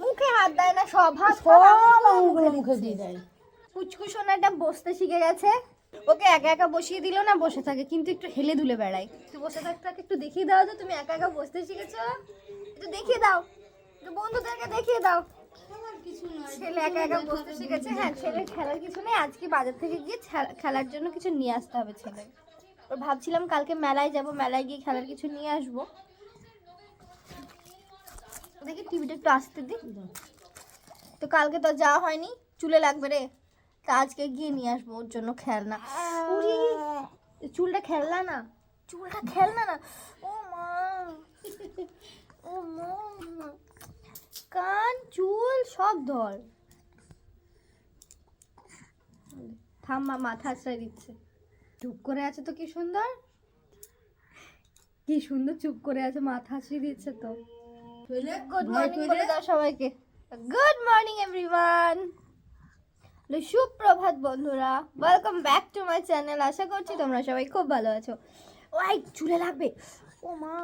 মুখে হাত দেয় না সব হাত আঙুলগুলো মুখে দিয়ে দেয়। কুচকুশোনাটা বসতে শিখে গেছে। ওকে একা একা বসিয়ে দিল না বসে থাকে কিন্তু একটু হেলে দুলে বেড়ায়। তুই বসে থাকতে একটু দেখিয়ে দাও তো তুমি একা একা বসতে শিখেছো। একটু দেখিয়ে দাও। একটু বন্ধুদেরকে দেখিয়ে দাও। ছেলে একা একা বসতে শিখেছে। হ্যাঁ ছেলে খেলার কিছু নেই। আজকে বাজার থেকে গিয়ে খেলার জন্য কিছু নিয়ে আসতে হবে ছেলে ভাবছিলাম কালকে মেলায় যাব, মেলায় গিয়ে খেলার কিছু নিয়ে আসব। দেখি টিভিটা একটু আসতে দি তো কালকে তো যাওয়া হয়নি, চুলে লাগবে রে। তা আজকে গিয়ে নিয়ে আসব, ওর জন্য খেলনা। চুলটা খেলনা না? চুলটা খেলনা না? ও মা! ও মা! কান, চুল সব ধর। থাম্মা মাথা আশ্রয় দিচ্ছে। চুপ করে আছে তো কি সুন্দর? কি সুন্দর চুপ করে আছে মাথা হাসি দিচ্ছে তো। গুড মর্নিং বলে দাও সবাইকে। গুড মর্নিং এভরিওয়ান সুপ্রভাত বন্ধুরা। Welcome back to my channel আশা করছি তোমরা সবাই খুব ভালো আছো। ওই চুলে লাগবে। ও মা।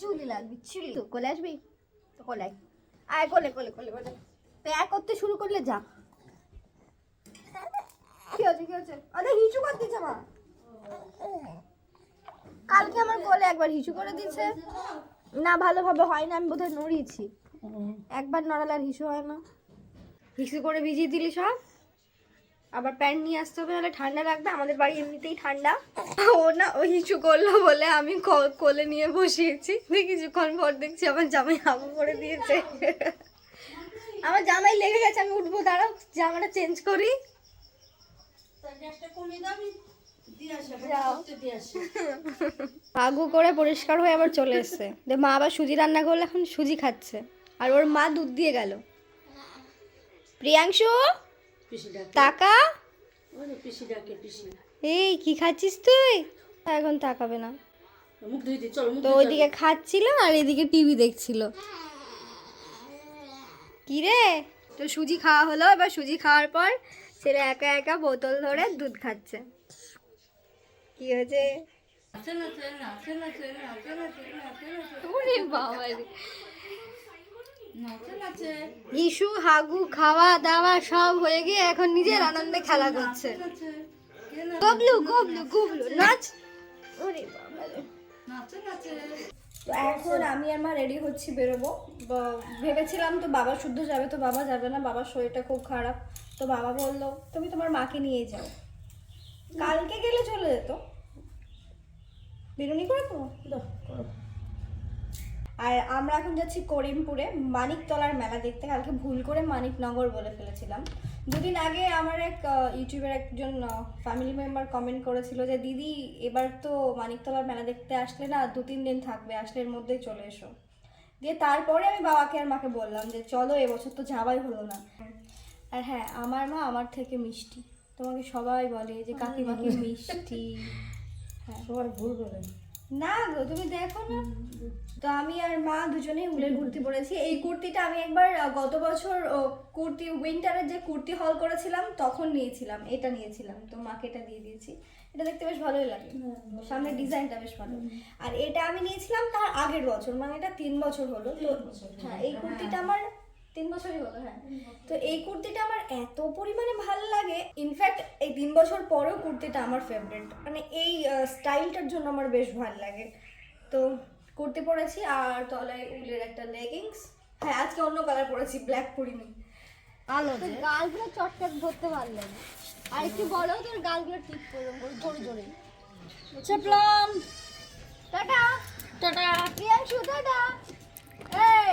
চুলে লাগবে চুলি তো কোলে আসবি? তো কোলে। আয়। আয় কোলে কোলে কোলে। কোলে প্যাক করতে শুরু করলে যা। হিচু কালকে আমার কোলে একবার হিচু করে দিচ্ছে না, ভালোভাবে হয় না, আমি বোধহয় নড়িয়েছি। একবার নড়ালে আর হিসু হয় না। হিসু করে ভিজিয়ে দিলি সব? আবার প্যান্ট নিয়ে আসতে হবে, নাহলে ঠান্ডা লাগবে। আমাদের বাড়ি এমনিতেই ঠান্ডা। ও না, ও হিসু করল বলে আমি কোলে নিয়ে বসিয়েছি। কিছুক্ষণ পর দেখছি আমার জামাই হাগু করে দিয়েছে। আমার জামাই লেগে গেছে, আমি উঠবো, দাঁড়াও, জামাটা চেঞ্জ করি। আগু করে পরিষ্কার হয়ে আবার চলে এসছে। যে মা আবার সুজি রান্না করলে এখন সুজি খাচ্ছে। আর ওর মা দুধ দিয়ে গেল। প্রিয়াংশু টাকা? এই কি খাচ্ছিস তুই? এখন তাকাবে না। তো ওইদিকে খাচ্ছিল আর এদিকে টিভি দেখছিল। কি রে? তো সুজি খাওয়া হলো এবার সুজি খাওয়ার পর ছেলে একা একা বোতল ধরে দুধ খাচ্ছে। কি হয়েছে। ইস্যু হাগু খাওয়া দাওয়া সব হয়ে গিয়ে এখন নিজের আনন্দে খেলা করছে। গবলু গবলু গবলু নাচ। ওরে তো এখন আমি আর মা রেডি হচ্ছি বেরোবো। ভেবেছিলাম তো বাবা শুদ্ধ যাবে তো বাবা যাবে না। বাবার শরীরটা খুব খারাপ। তো বাবা বলল তুমি তোমার মাকে নিয়ে যাও। কালকে গেলে চলে যেত। বেরোনি করে তো আর আমরা এখন যাচ্ছি করিমপুরে মানিকতলার মেলা দেখতে। কালকে ভুল করে মানিকনগর বলে ফেলেছিলাম। দুদিন আগে আমার এক ইউটিউবের একজন ফ্যামিলি মেম্বার কমেন্ট করেছিল যে দিদি এবার তো মানিকতলার মেলা দেখতে আসলে না দু তিন দিন থাকবে আসলে এর মধ্যেই চলে এসো। দিয়ে তারপরে আমি বাবাকে আর মাকে বললাম যে চলো এবছর তো যাওয়াই হলো না। আর হ্যাঁ আমার মা আমার থেকে মিষ্টি। তোমাকে সবাই বলে যে কাকিমাকে মিষ্টি। হ্যাঁ। সবার ভুল বলেন না গো তুমি দেখো না। তো আমি আর মা দুজনেই উলের কুর্তি পরেছি। এই কুর্তিটা আমি একবার গত বছর কুর্তি উইন্টারের যে কুর্তি হল করেছিলাম তখন নিয়েছিলাম। এটা নিয়েছিলাম। তো মাকে এটা দিয়ে দিয়েছি। এটা দেখতে বেশ ভালোই লাগে। সামনের ডিজাইনটা বেশ ভালো। আর এটা আমি নিয়েছিলাম তার আগের বছর মানে এটা তিন বছর হলো। তো হ্যাঁ এই কুর্তিটা আমার তিন বছরই হলো হ্যাঁ। তো এই কুর্তিটা আমার এত পরিমাণে ভালো লাগে। ইনফ্যাক্ট এই তিন বছর পরেও কুর্তিটা আমার ফেভারিট মানে এই স্টাইলটার জন্য আমার বেশ ভালো লাগে। তো কুর্তি পরেছি আর তলায় উলের একটা লেগিংস হ্যাঁ আজকে অন্য কালার পরেছি ব্ল্যাক পরিনি। আলো গালগুলো চটচট ধরতে পারলে না আর একটু বলো তোর গালগুলো ঠিক করো জোরে জোরে। চেপলাম। টাটা। টাটা। প্রিয়াংশু টাটা। এই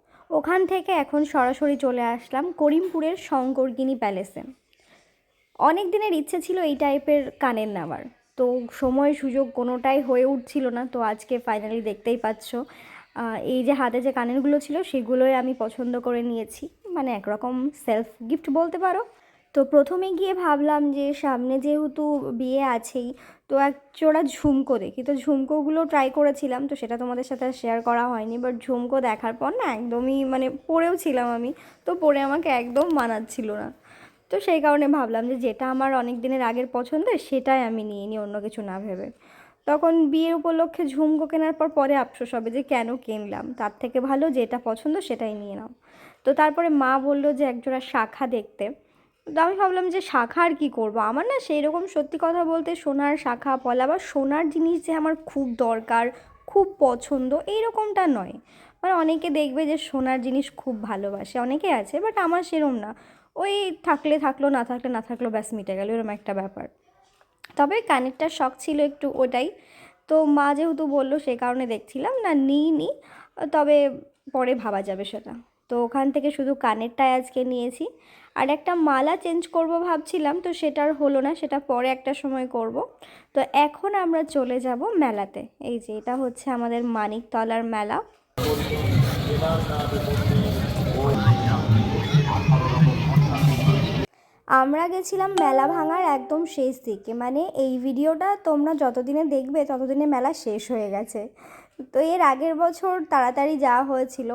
ওখান থেকে এখন সরাসরি চলে আসলাম করিমপুরের শঙ্করগিনি প্যালেসে। অনেক দিনের ইচ্ছে ছিল এই টাইপের কানের নেওয়ার। তো সময় সুযোগ কোনোটাই হয়ে উঠছিল না। তো আজকে ফাইনালি দেখতেই পাচ্ছ এই যে হাতে যে কানেরগুলো ছিল সেগুলোই আমি পছন্দ করে নিয়েছি। মানে একরকম সেলফ গিফট বলতে পারো। তো প্রথমে গিয়ে ভাবলাম যে সামনে যেহেতু বিয়ে আছেই তো এক জোড়া ঝুমকো দেখি। তো ঝুমকোগুলো ট্রাই করেছিলাম, তো সেটা তোমাদের সাথে শেয়ার করা হয়নি বাট ঝুমকো দেখার পর না একদমই মানে পরেও ছিলাম আমি, তো পরে আমাকে একদম মানাচ্ছিল না। তো সেই কারণে ভাবলাম যে যেটা আমার অনেক দিনের আগের পছন্দের, সেটাই আমি নিয়ে নিই, অন্য কিছু না ভেবে। তখন বিয়ের উপলক্ষে ঝুমকো কেনার পর পরে আফসোস হবে যে কেন কিনলাম, তার থেকে ভালো যেটা পছন্দ সেটাই নিয়ে নাও। তো তারপরে মা বলল যে একজোড়া শাখা দেখতে। তো আমি ভাবলাম যে শাখা আর কী করব? আমার না সেই রকম সত্যি কথা বলতে সোনার শাখা, পলা বা সোনার জিনিস যে আমার খুব দরকার, খুব পছন্দ, এইরকমটা নয়। মানে অনেকে দেখবে যে সোনার জিনিস খুব ভালোবাসে, অনেকে আছে বাট আমার সেরম না। ওই থাকলে থাকল, না থাকলে না থাকল, ব্যাস মিটে গেল এরকম একটা ব্যাপার। তবে কানেরটার শখ ছিল একটু ওটাই। তো মা যেহেতু বলল সে কারণে দেখছিলাম, না নিই নি তবে পরে ভাবা যাবে সেটা। তো ওখান থেকে শুধু কানেরটাই আজকে নিয়েছি। আর একটা মালা চেঞ্জ করব ভাবছিলাম, তো সেটার হলো না, সেটা পরে একটা সময় করব। তো এখন আমরা চলে যাব মেলাতে। এই যে, এটা হচ্ছে আমাদের মানিকতলার মেলা। আমরা গেছিলাম মেলা ভাঙার একদম শেষ দিকে। মানে এই ভিডিওটা তোমরা যতদিনে দেখবে, ততদিনে মেলা শেষ হয়ে গেছে। তো এর আগের বছর তাড়াতাড়ি যাওয়া হয়েছিল।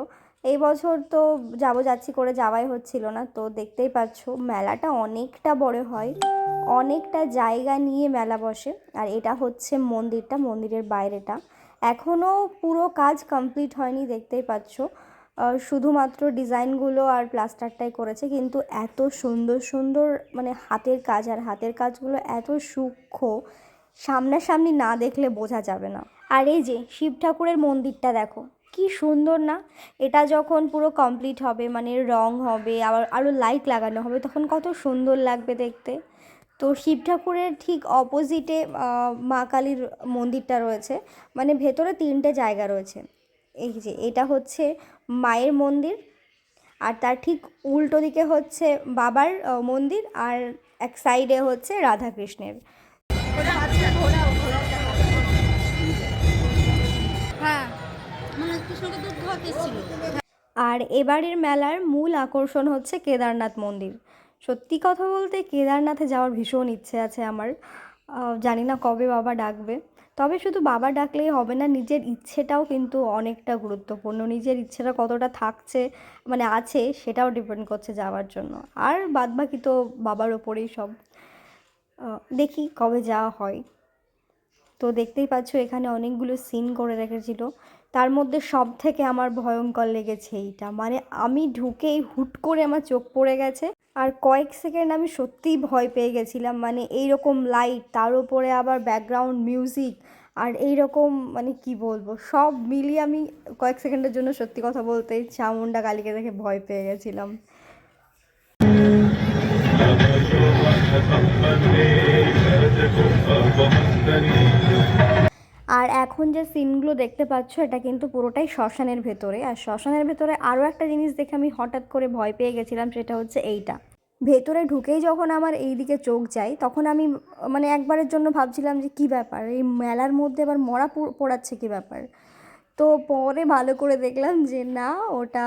এই বছর তো যাব যাচ্ছি করে যাওয়াই হচ্ছিল না। তো দেখতেই পাচ্ছ, মেলাটা অনেকটা বড় হয়। অনেকটা জায়গা নিয়ে মেলা বসে। আর এটা হচ্ছে মন্দিরটা, মন্দিরের বাইরেটা। এখনও পুরো কাজ কমপ্লিট হয়নি, দেখতেই পাচ্ছ। শুধুমাত্র ডিজাইনগুলো আর প্লাস্টারটাই করেছে, কিন্তু এত সুন্দর সুন্দর মানে হাতের কাজ, আর হাতের কাজগুলো এত সূক্ষ্ম, সামনাসামনি না দেখলে বোঝা যাবে না। আর এই যে শিব ঠাকুরের মন্দিরটা দেখো কি সুন্দর না? এটা যখন পুরো কমপ্লিট হবে মানে রং হবে, আবার আরও লাইট লাগানো হবে, তখন কত সুন্দর লাগবে দেখতে। তো শিব ঠাকুরের ঠিক অপোজিটে মা কালীর মন্দিরটা রয়েছে মানে ভেতরে তিনটে জায়গা রয়েছে। এই যে, এটা হচ্ছে মায়ের মন্দির, আর তার ঠিক উল্টো দিকে হচ্ছে বাবার মন্দির, আর এক সাইডে হচ্ছে রাধাকৃষ্ণের। আর এবারের মেলার মূল আকর্ষণ হচ্ছে কেদারনাথ মন্দির। সত্যি কথা বলতে কেদারনাথে যাওয়ার ভীষণ ইচ্ছে আছে আমার। জানি না কবে বাবা ডাকবে। তবে শুধু বাবা ডাকলেই হবে না, নিজের ইচ্ছেটাও কিন্তু অনেকটা গুরুত্বপূর্ণ। নিজের ইচ্ছেটা কতটা থাকছে মানে আছে, সেটাও ডিপেন্ড করছে যাওয়ার জন্য। আর বাদবাকি তো বাবার ওপরেই সব। দেখি কবে যাওয়া হয়। তো দেখতেই পাচ্ছ, এখানে অনেকগুলো সিন করে রেখেছিল। তার মধ্যে সব থেকে আমার ভয়ঙ্কর লেগেছে এইটা। মানে আমি ঢুকেই হুট করে আমার চোখ পড়ে গেছে আর কয়েক সেকেন্ড আমি সত্যিই ভয় পেয়ে গেছিলাম। মানে এই রকম লাইট তার উপরে আবার ব্যাকগ্রাউন্ড মিউজিক আর এই রকম মানে কি বলব, সব মিলিয়ে আমি কয়েক সেকেন্ডের জন্য সত্যি কথা বলতে চামুন্ডা কালীকে দেখে ভয় পেয়ে গেছিলাম। এখন যে সিনগুলো দেখতে পাচ্ছ, এটা কিন্তু পুরোটাই শ্মশানের ভেতরে। আর শ্মশানের ভেতরে আরও একটা জিনিস দেখে আমি হঠাৎ করে ভয় পেয়ে গেছিলাম, সেটা হচ্ছে এইটা। ভেতরে ঢুকেই যখন আমার এই দিকে চোখ যায়, তখন আমি মানে একবারের জন্য ভাবছিলাম যে কী ব্যাপার, এই মেলার মধ্যে আবার মরা পোড়াচ্ছে কী ব্যাপার? তো পরে ভালো করে দেখলাম যে না, ওটা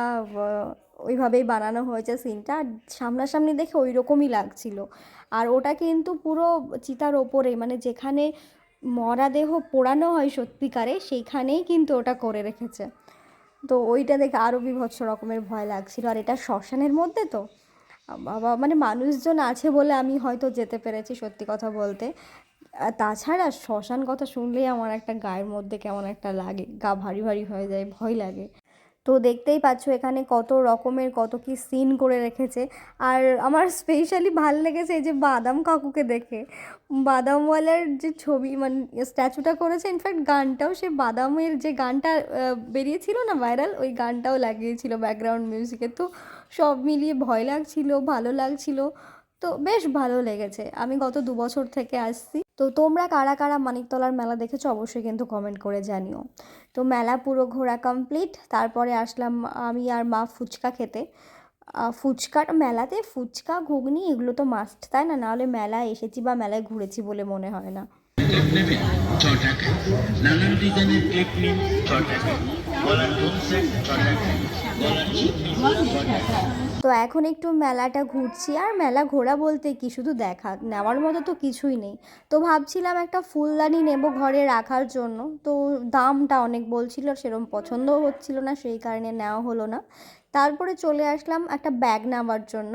ওইভাবেই বানানো হয়েছে সিনটা। সামনাসামনি দেখে ওই রকমই লাগছিল। আর ওটা কিন্তু পুরো চিতার ওপরে মানে যেখানে মরা দেহ পোড়ানো হয় সত্যিকারে, সেইখানেই কিন্তু ওটা করে রেখেছে। তো ওইটা দেখে আরও বিভৎস রকমের ভয় লাগছিল। আর এটা শ্মশানের মধ্যে তো? বাবা মানে মানুষজন আছে বলে আমি হয়তো যেতে পেরেছি সত্যি কথা বলতে। তাছাড়া শ্মশান কথা শুনলেই আমার একটা গায়ের মধ্যে কেমন একটা লাগে, গা ভারী ভারী হয়ে যায়, ভয় লাগে। তো দেখতেই পাচ্ছ এখানে কত রকমের কত কি সিন করে রেখেছে। আর আমার স্পেশালি ভালো লেগেছে এই যে বাদাম কাকুকে দেখে। বাদামওয়ালার যে ছবি মানে স্ট্যাচুটা করেছে ইনফ্যাক্ট গানটাও সে বাদামের যে গানটা বেরিয়েছিল না ভাইরাল ওই গানটাও লাগিয়েছিল ব্যাকগ্রাউন্ড মিউজিকে তো সব মিলিয়ে ভয় লাগছিল, ভালো লাগছিল। তো বেশ ভালো লেগেছে। আমি গত দু বছর থেকে আসছি। তো তোমরা কারা কারা মানিকতলার মেলা দেখেছ অবশ্যই কিন্তু কমেন্ট করে জানিও। তো মেলা পুরো ঘোরা কমপ্লিট তারপরে আসলাম আমি আর মা ফুচকা খেতে। ফুচকার মেলাতে ফুচকা, ঘুগনি এগুলো তো মাস্ট তাই না? নাহলে মেলায় এসেছি বা মেলায় ঘুরেছি বলে মনে হয় না। নানান তো এখন একটু মেলাটা ঘুরছি। আর মেলা ঘোরা বলতে কি? শুধু দেখা, নেওয়ার মতো তো কিছুই নেই। তো ভাবছিলাম একটা ফুলদানি নেব ঘরে রাখার জন্য। তো দামটা অনেক বলছিল সেরকম পছন্দও হচ্ছিল না, সেই কারণে নেওয়া হলো না। তারপরে চলে আসলাম একটা ব্যাগ নেওয়ার জন্য।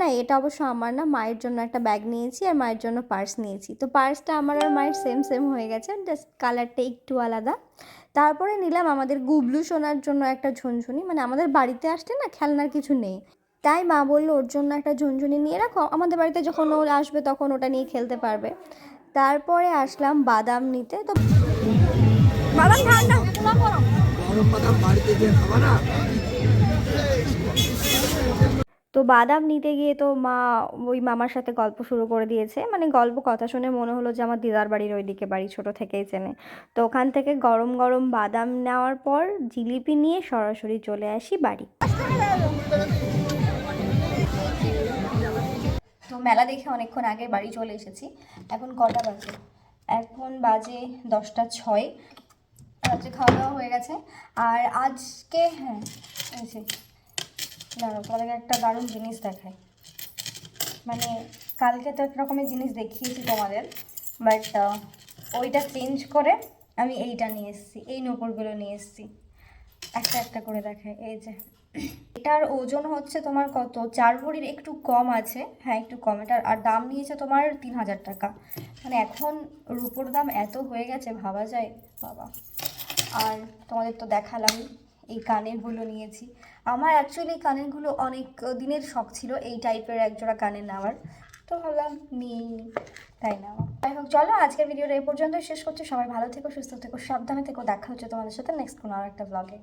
না, এটা অবশ্য আমার না, মায়ের জন্য একটা ব্যাগ নিয়েছি আর মায়ের জন্য পার্স নিয়েছি। তো পার্সটা আমার আর মায়ের সেম সেম হয়ে গেছে জাস্ট কালারটা একটু আলাদা। তারপরে নিলাম আমাদের গুবলু সোনার জন্য একটা ঝুনঝুনি মানে আমাদের বাড়িতে আসলে না খেলনার কিছু নেই। তাই মা বলল, ওর জন্য একটা ঝুনঝুনি নিয়ে রাখো। আমাদের বাড়িতে যখন ও আসবে তখন ওটা নিয়ে খেলতে পারবে। তারপরে আসলাম বাদাম নিতে, তো বাদাম ঠান্ডা তো বাদাম নিতে গিয়ে তো মা ওই মামার সাথে গল্প শুরু করে দিয়েছে। মানে গল্প কথা শুনে মনে হলো যে আমার দিদার বাড়ির ওইদিকে বাড়ি, ছোট থেকেই চেনে। তো ওখান থেকে গরম গরম বাদাম নেওয়ার পর জিলিপি নিয়ে সরাসরি চলে আসি বাড়ি। তো মেলা দেখে অনেকক্ষণ আগে বাড়ি চলে এসেছি। এখন কটা বাজে? এখন বাজে দশটা ছয়। রাত্রে খাওয়া দাওয়া হয়ে গেছে। আর আজকে হ্যাঁ যে তোমাদেরকে একটা দারুণ জিনিস দেখাই। মানে কালকে তো এক রকমের জিনিস দেখিয়েছি তোমাদের বাট ওইটা চেঞ্জ করে আমি এইটা নিয়ে এসেছি, এই নূপুরগুলো নিয়ে এসেছি। একটা একটা করে দেখাই, এই যে। এটার ওজন হচ্ছে তোমার কত? চার ভরির একটু কম আছে। হ্যাঁ একটু কম। এটার, আর দাম নিয়েছে তোমার তিন হাজার টাকা। মানে এখন রুপোর দাম এত হয়ে গেছে, ভাবা যায়? বাবা। আর তোমাদের তো দেখালাম এই কানেরগুলো নিয়েছি। আমার অ্যাকচুয়ালি কানেরগুলো অনেক দিনের শখ ছিল এই টাইপের একজোড়া কানের নেওয়ার। তো ভাবলাম নিই তাই না? যাই হোক, চলো আজকের ভিডিওটা এই পর্যন্তই। শেষ করছি। সবাই ভালো থেকো, সুস্থ থেকো, সাবধানে থেকো। দেখা হচ্ছে তোমাদের সাথে নেক্সট কোনো আর একটা ব্লগে